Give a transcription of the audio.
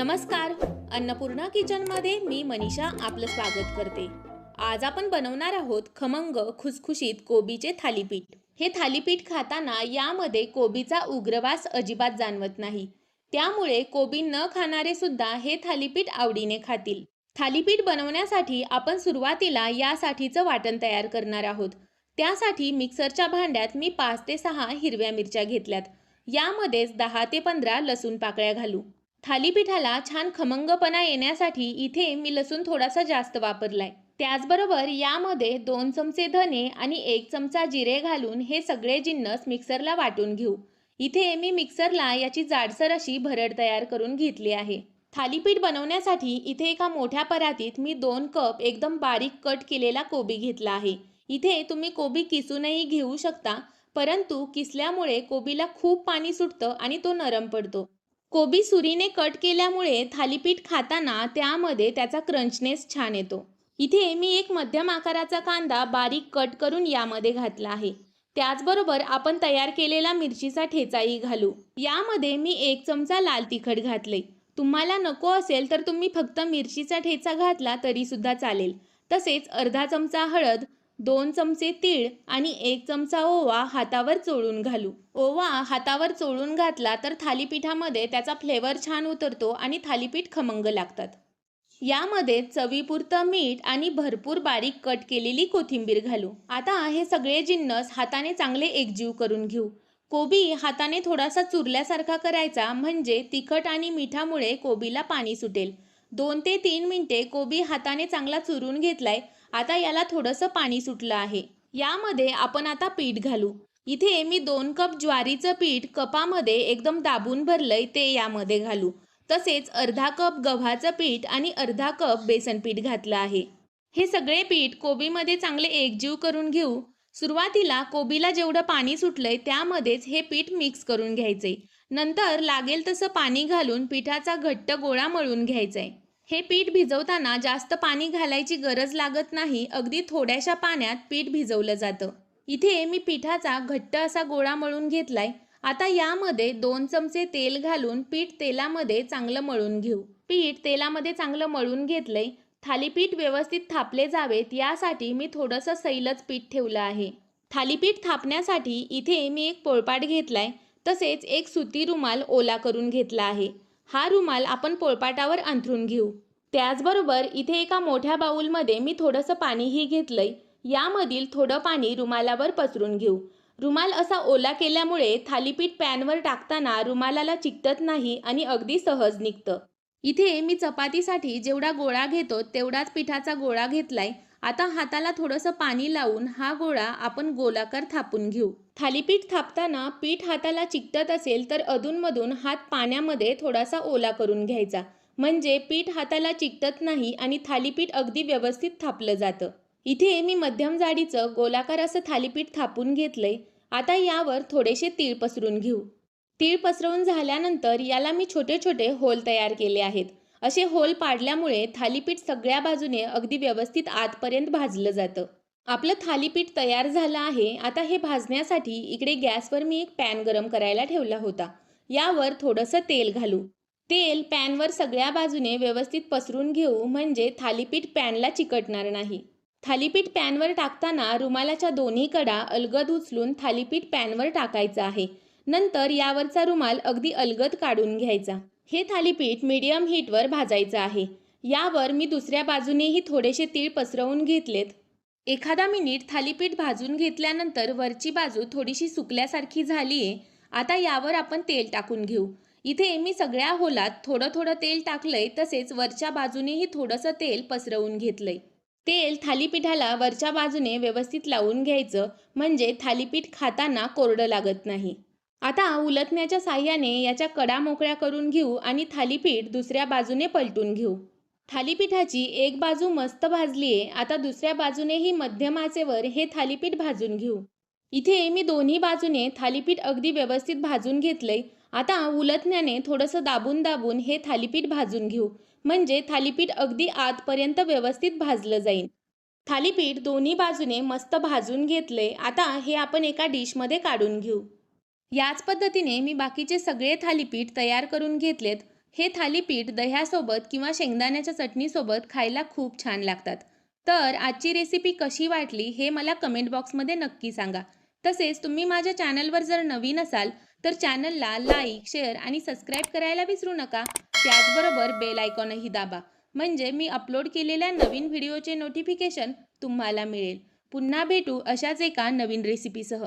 नमस्कार. अन्नपूर्णा किचनमध्ये मी मनीषा आपलं स्वागत करते. आज आपण बनवणार आहोत खमंग खुसखुशीत कोबीचे थालीपीठ. हे थालीपीठ खाताना यामध्ये कोबीचा उग्रवास अजिबात जाणवत नाही. त्यामुळे कोबी न खाणारे सुद्धा हे थालीपीठ आवडीने खातील. थालीपीठ बनवण्यासाठी आपण सुरुवातीला यासाठीचं वाटण तयार करणार आहोत. त्यासाठी मिक्सरच्या भांड्यात मी पाच ते सहा हिरव्या मिरच्या घेतल्यात. यामध्येच दहा ते पंधरा लसूण पाकळ्या घालू. थालीपीठाला छान खमंगपणा येण्यासाठी इथे मी लसूण थोडासा जास्त वापरलाय. त्याचबरोबर यामध्ये दोन चमचे धने आणि एक चमचा जिरे घालून हे सगळे जिन्नस मिक्सरला वाटून घेऊ. इथे मी मिक्सरला याची जाडसर अशी भरड तयार करून घेतली आहे. थालीपीठ बनवण्यासाठी इथे एका मोठ्या परातीत मी दोन कप एकदम बारीक कट केलेला कोबी घेतला आहे. इथे तुम्ही कोबी किसूनही घेऊ शकता परंतु किसल्यामुळे कोबीला खूप पाणी सुटतं आणि तो नरम पडतो. कोबी सुरीने कट केल्यामुळे थालीपीठ खाताना त्यामध्ये त्याचा क्रंचनेस छान येतो. इथे मी एक मध्यम आकाराचा कांदा बारीक कट करून यामध्ये घातला आहे. त्याचबरोबर आपण तयार केलेला मिरचीचा ठेचाही घालू. यामध्ये मी एक चमचा लाल तिखट घातले. तुम्हाला नको असेल तर तुम्ही फक्त मिरचीचा ठेचा घातला तरीसुद्धा चालेल. तसेच अर्धा चमचा हळद दोन चमचे तीळ आणि एक चमचा ओवा हातावर चोळून घालू. ओवा हातावर चोळून घातला तर थालीपीठामध्ये त्याचा फ्लेवर छान उतरतो आणि थालीपीठ खमंग लागतात. यामध्ये चवीपुरतं मीठ आणि भरपूर बारीक कट केलेली कोथिंबीर घालू. आता हे सगळे जिन्नस हाताने चांगले एकजीव करून घेऊ. कोबी हाताने थोडासा चुरल्यासारखा करायचा म्हणजे तिखट आणि मिठामुळे कोबीला पाणी सुटेल. दोन ते तीन मिनिटे कोबी हाताने चांगला चुरून घेतलाय आता याला थोडंसं पाणी सुटलं आहे. यामध्ये आपण आता पीठ घालू. इथे मी दोन कप ज्वारीचं पीठ कपामध्ये एकदम दाबून भरलंय ते यामध्ये घालू. तसेच अर्धा कप गव्हाचं पीठ आणि अर्धा कप बेसन पीठ घातलं आहे. हे सगळे पीठ कोबीमध्ये चांगले एकजीव करून घेऊ. सुरुवातीला कोबीला जेवढं पाणी सुटलंय त्यामध्येच हे पीठ मिक्स करून घ्यायचे नंतर लागेल तसं पाणी घालून पिठाचा घट्ट गोळा मळून घ्यायचा आहे हे पीठ भिजवताना जास्त पाणी घालायची गरज लागत नाही अगदी थोड्याशा पाण्यात पीठ भिजवलं जातं. इथे मी पिठाचा घट्ट असा गोळा मळून घेतलाय. आता यामध्ये दोन चमचे तेल घालून पीठ तेलामध्ये चांगलं मळून घेऊ. पीठ तेलामध्ये चांगलं मळून घेतलंय. थालीपीठ व्यवस्थित थापले जावेत यासाठी मी थोडंसं सैलच पीठ ठेवलं आहे. थालीपीठ थापण्यासाठी इथे मी एक पोळपाट घेतलाय. तसेच एक सुती रुमाल ओला करून घेतला आहे. हा रुमाल आपण पोळपाटावर अंथरून घेऊ. त्याचबरोबर इथे एका मोठ्या बाऊलमध्ये मी थोडंसं पाणीही घेतलंय. यामधील थोडं पाणी रुमालावर पसरून घेऊ. रुमाल असा ओला केल्यामुळे थालीपीठ पॅनवर टाकताना रुमालाला चिकटत नाही आणि अगदी सहज निघतं. इथे मी चपातीसाठी जेवढा गोळा घेतो तेवढाच पिठाचा गोळा घेतलाय. आता हाताला थोडंसं पाणी लावून हा गोळा आपण गोलाकार थापून घेऊ. थालीपीठ थापताना पीठ हाताला चिकटत असेल तर अधूनमधून हात पाण्यामध्ये थोडासा ओला करून घ्यायचा. म्हणजे पीठ हाताला चिकटत नाही आणि थालीपीठ अगदी व्यवस्थित थापलं जातं. इथे मी मध्यम जाडीचं गोलाकार असं थालीपीठ थापून घेतलंय. आता यावर थोडेसे तीळ पसरून घेऊ. तीळ पसरवून झाल्यानंतर याला मी छोटे छोटे होल तयार केले आहेत. असे होल पाडल्यामुळे थालीपीठ सगळ्या बाजूने अगदी व्यवस्थित आतपर्यंत भाजलं जातं. आपलं थालीपीठ तयार झालं आहे आता हे भाजण्यासाठी इकडे गॅसवर मी एक पॅन गरम करायला ठेवला होता. यावर थोडंसं तेल घालू. तेल पॅनवर सगळ्या बाजूने व्यवस्थित पसरून घेऊ म्हणजे थालीपीठ पॅनला चिकटणार नाही. थालीपीठ पॅनवर टाकताना रुमालाच्या दोन्ही कडा अलगद उचलून थालीपीठ पॅनवर टाकायचं आहे. नंतर यावरचा रुमाल अगदी अलगद काढून घ्यायचा. हे थालीपीठ मीडियम हीटवर भाजायचं आहे. यावर मी दुसऱ्या बाजूनेही थोडेसे तीळ पसरवून घेतलेत. एखादा मिनिट थालीपीठ भाजून घेतल्यानंतर वरची बाजू थोडीशी सुकल्यासारखी झाली आहे आता यावर आपण तेल टाकून घेऊ. इथे मी सगळ्या होलात थोडं थोडं तेल टाकलंय तसेच वरच्या बाजूनेही थोडंसं तेल पसरवून घेतलंय. तेल थालीपीठाला वरच्या बाजूने व्यवस्थित लावून घ्यायचं म्हणजे थालीपीठ खाताना कोरडं लागत नाही. आता उलटण्याच्या साह्याने याच्या कडा मोकळ्या करून घेऊ आणि थालीपीठ दुसऱ्या बाजूने पलटून घेऊ. थालीपीठाची एक बाजू मस्त भाजली आहे आता दुसऱ्या बाजूनेही मध्यम आचेवर हे थालीपीठ भाजून घेऊ. इथे मी दोन्ही बाजूने थालीपीठ अगदी व्यवस्थित भाजून घेतलंय. आता उलटण्याने थोडंसं दाबून दाबून हे थालीपीठ भाजून घेऊ. म्हणजे थालीपीठ अगदी आतपर्यंत व्यवस्थित भाजलं जाईल. थालीपीठ दोन्ही बाजूने मस्त भाजून घेतले आता हे आपण एका डिशमध्ये काढून घेऊ. याच पद्धतीने मी बाकीचे सगळे थालीपीठ तयार करून घेतलेत. हे थालीपीठ दह्यासोबत किंवा शेंगदाण्याच्या चटणीसोबत खायला खूप छान लागतात. तर आजची रेसिपी कशी वाटली हे मला कमेंट बॉक्समध्ये नक्की सांगा. तसेच तुम्ही माझ्या चॅनलवर जर नवीन असाल तर चॅनलला लाईक शेअर आणि सबस्क्राईब करायला विसरू नका. त्याचबरोबर बेल आयकॉनही दाबा. म्हणजे मी अपलोड केलेल्या नवीन व्हिडिओचे नोटिफिकेशन तुम्हाला मिळेल. पुन्हा भेटू अशाच एका नवीन रेसिपीसह